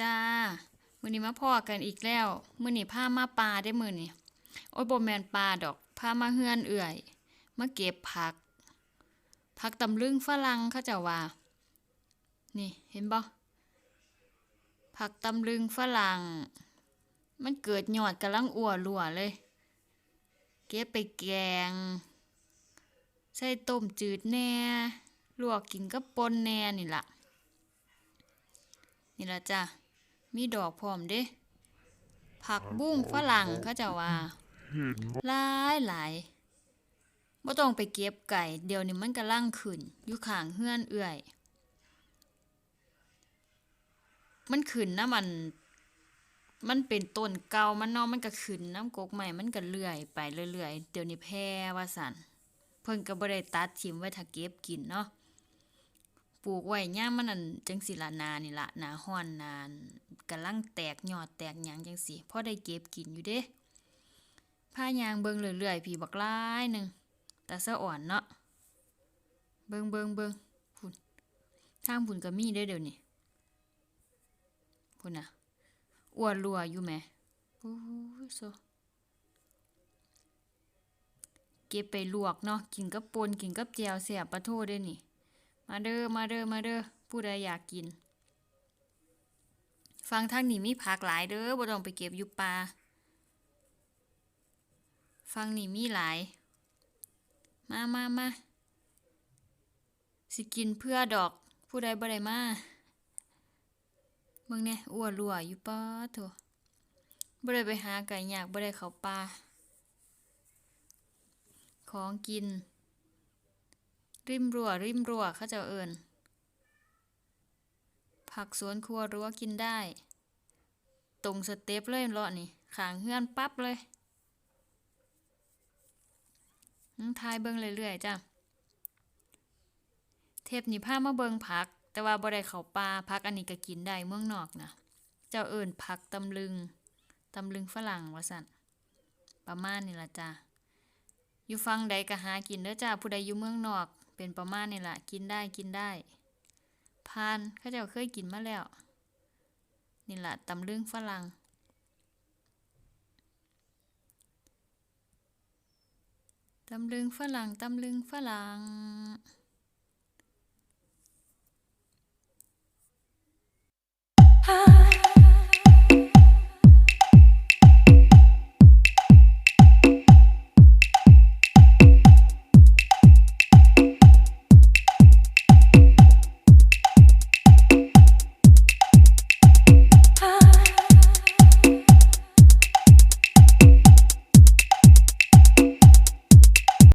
จ้ามื้อนี้มาพ่อกันอีกแล้วมื้อนี้พามาป่าได้มื้อนี้โอ้ยบ่แม่นป่าดอกพามาเฮือนเอื่อยมาเก็บผัก ผักตำลึงฝรั่งเขาจ้าว่า นี่เห็นบ่ผักตำลึงฝรั่ง มันเกิดหยอดกำลังอั่วรัวเลย เก็บไปแกง ใส่ต้มจืดแหน่ ลวกกินกับปนแหน่นี่ละนี่ละจ้ะ มีดอกพร้อมเด้ ผักบุ้งฝรั่งเขาเจะว่าหลายหลายบ่ต้องไปเก็บไก่ เดี๋ยวนี้มันกำลังขึ้น อยู่ข้างเฮือนเอื่อย มันขึ้นนะมัน มันเป็นต้นเก่ามันเนาะมันก็ขึ้นน้ำกกใหม่มันก็เลื่อยไปเรื่อยๆ เดี๋ยวนี้แพร่ว่าซั่นเพิ่นก็บ่ได้ตัดทิ่มไว้ถ้าเก็บกินเนาะ ปลูกไว้ย่ามมันนั่นจังสิละหนานี่ละหนาฮ้อนหนาน กำลังแตกยอดแตกหยังจังสิพอได้เก็บกินอยู่เด้ผ้ายางเบิ่งเรื่อยๆพี่บักลายหนึงตาสะอ่อนเนาะเบิ่งเบิ่งเบิ่งพุ่นทางพุ่นก็มีเด้เดี๋ยวนี้พุ่นน่ะอ้วนรัวอยู่แหมโอ้ยโซเก็บไปลวกเนาะกินกับปนกินกับแจ่วแซ่บปะโทเด้อนี่ มาเด้อมาเด้อมาเด้อผู้ใดอยากกิน ฟังทางนี้มีผักหลายเด้อบ่ต้องไปเก็บอยู่ป่าฟังนี่มีหลาย มามามาสิกินเพื่อดอก ผู้ใดบ่ได้มาเบิ่งแหน่ยอ้วนรั่วอยู่ป้าโถบ่ได้ไปหาไก่ยากบ่ได้เข้าป่าของกิน ริมรัวริมรัวเขาเจะเอิญ ผักสวนครัวรั้วกินได้ ตรงสเต็ปเลยเลาะนี่ขางเฮือนปั๊บเลยทายเบิ่งเรื่อยๆจ้ะเทปนี้พามาเบิ่งผัก แต่ว่าบ่ได้เขาป่าผักอันนี้ก็กินได้เมืองนอกนะเจ้าเอิญผักตำลึงตำลึงฝรั่งว่าซั่นประมาณนี้ล่ะจ้ะอยู่ฟังใดก็หากินเด้อจ้าผู้ใดอยู่เมืองนอก เป็นประมาณนี่แหละกินได้กินได้ พานเขาเจ้าเคยกินมาแล้ว นี่แหละตำลึงฝรั่งตำลึงฝรั่งตำลึงฝรั่ง